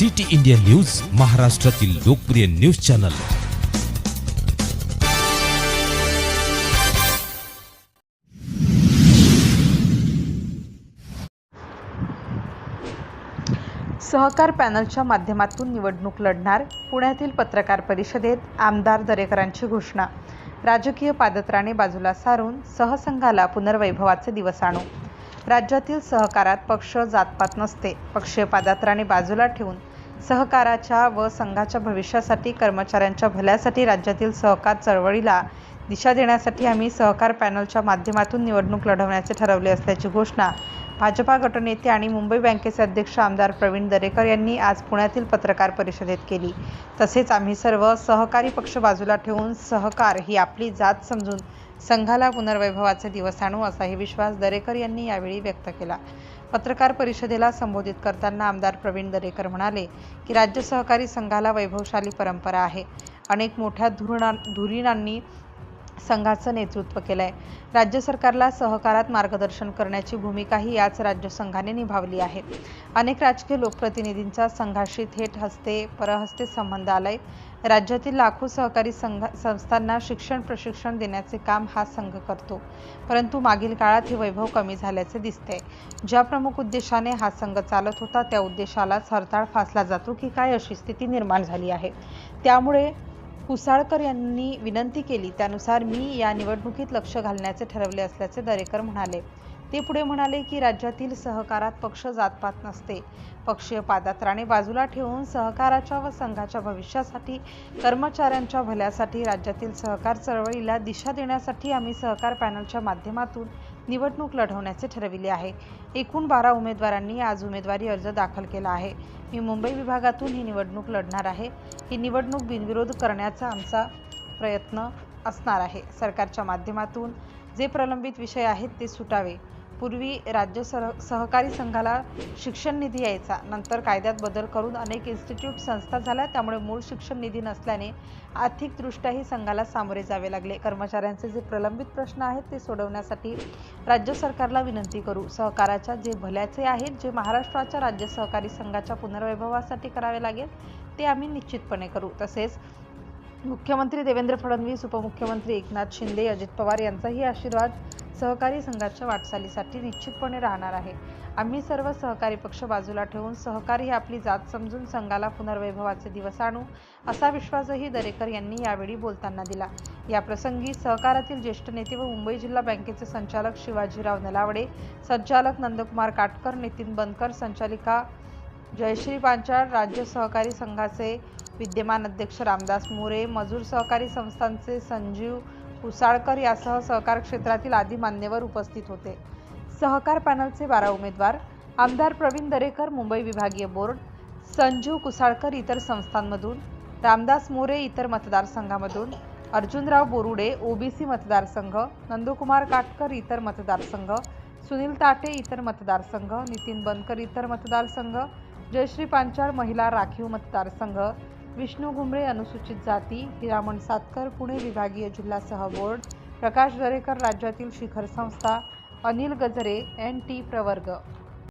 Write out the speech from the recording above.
City India news महाराष्ट्रातील लोकप्रिय news channel. सहकार पॅनलच्या माध्यमातून निवडणूक लढणार पुण्यातील पत्रकार परिषदेत आमदार दरेकरांची घोषणा. राजकीय पादत्राणे बाजूला सारून सहसंघाला पुनर्वैभवाचे दिवस आणू. राज्यातील सहकारात पक्ष जातपात नसते. पक्षीय पादत्राणे बाजूला ठेवून सहकाराच्या व संघाच्या भविष्यासाठी कर्मचाऱ्यांच्या भल्यासाठी राज्यातील सहकार चळवळीला दिशा देण्यासाठी आम्ही सहकार पॅनलच्या माध्यमातून निवडणूक लढवण्याचे ठरवले असल्याची घोषणा भाजपा गटनेते आणि मुंबई बँकेचे अध्यक्ष आमदार प्रवीण दरेकर यांनी आज पुण्यातील पत्रकार परिषदेत केली. तसेच आम्ही सर्व सहकारी पक्ष बाजूला ठेवून सहकार ही आपली जात समजून संघाला पुनर्वैभवाचे दिवस आणू असाही विश्वास दरेकर यांनी यावेळी व्यक्त केला. पत्रकार परिषदेला संबोधित करताना आमदार प्रवीण दरेकर म्हणाले की राज्य सहकारी संघाला वैभवशाली परंपरा आहे. अनेक मोठ्या धुरणा धुरीणांनी संघाचं नेतृत्व केलं आहे राज्य सरकारला सहकारात मार्गदर्शन करण्याची भूमिकाही याच राज्य संघाने निभावली आहे. अनेक राजकीय लोकप्रतिनिधींचा संघाशी थेट हस्ते परहस्ते संबंध आलाय. राज्यातील लाखो सहकारी संघ संस्थांना शिक्षण प्रशिक्षण देण्याचे काम हा संघ करतो. परंतु मागील काळात हे वैभव कमी झाल्याचे दिसते ज्या प्रमुख उद्देशाने हा संघ चालत होता त्या उद्देशालाच हरताळ फासला जातो की काय अशी स्थिती निर्माण झाली आहे. त्यामुळे कुसाळकर यांनी विनंती केली. त्यानुसार मी या निवडणुकीत लक्ष घालण्याचे ठरवले असल्याचे दरेकर म्हणाले. ते पुढे म्हणाले की राज्यातील सहकारात पक्ष जातपात नसते. पक्षीय पादात्राणे बाजूला ठेवून सहकाराच्या व संघाच्या भविष्यासाठी कर्मचाऱ्यांच्या भल्यासाठी राज्यातील सहकार चळवळीला दिशा देण्यासाठी आम्ही सहकार पॅनलच्या माध्यमातून निवडणूक लढवण्याचे ठरविले आहे. एकूण बारा उमेदवारांनी आज उमेदवारी अर्ज दाखल केला आहे. मी मुंबई विभागातून ही निवडणूक लढणार आहे. ही निवडणूक बिनविरोध करण्याचा आमचा प्रयत्न असणार आहे. सरकारच्या माध्यमातून जे प्रलंबित विषय आहेत ते सुटावे. पूर्वी राज्य सर सहकारी संघाला शिक्षण निधी यायचा. नंतर कायद्यात बदल करून अनेक इन्स्टिट्यूट संस्था झाल्या. त्यामुळे मूळ शिक्षण निधी नसल्याने आर्थिकदृष्ट्याही संघाला सामोरे जावे लागले. कर्मचाऱ्यांचे जे प्रलंबित प्रश्न आहेत ते सोडवण्यासाठी राज्य सरकारला विनंती करू. सहकाराच्या जे भल्याचे आहेत जे महाराष्ट्राच्या राज्य सहकारी संघाच्या पुनर्वैभवासाठी करावे लागेल ते आम्ही निश्चितपणे करू. तसेच मुख्यमंत्री देवेंद्र फडणवीस उपमुख्यमंत्री एकनाथ शिंदे अजित पवार यांचाही आशीर्वाद सहकारी संघाच्या वाटचालीसाठी निश्चितपणे राहणार आहे. आम्ही सर्व सहकारी पक्ष बाजूला ठेवून सहकारी ही आपली जात समजून संघाला पुनर्वैभवाचे दिवस आणू असा विश्वासही दरेकर यांनी यावेळी बोलताना दिला. या प्रसंगी सहकारातील ज्येष्ठ नेते व मुंबई जिल्हा बँकेचे संचालक शिवाजीराव नलावडे संचालक नंदकुमार काटकर नितीन बनकर संचालिका जयश्री पांचाळ राज्य सहकारी संघाचे विद्यमान अध्यक्ष रामदास मोरे मजूर सहकारी संस्थांचे संजीव कुसाळकर यासह सहकार क्षेत्रातील आदी मान्यवर उपस्थित होते. सहकार पॅनलचे बारा उमेदवार आमदार प्रवीण दरेकर मुंबई विभागीय बोर्ड संजीव कुसाळकर इतर संस्थांमधून रामदास मोरे इतर मतदारसंघामधून अर्जुनराव बोरुडे ओबीसी मतदारसंघ नंदकुमार काटकर इतर मतदारसंघ सुनील ताटे इतर मतदारसंघ नितीन बनकर इतर मतदारसंघ जयश्री पांचाळ महिला राखीव मतदारसंघ विष्णू घुमरे अनुसूचित जाती हिरामण सातकर पुणे विभागीय जिल्हा बोर्ड प्रकाश दरेकर राज्यातील शिखर संस्था अनिल गजरे एन टी प्रवर्ग.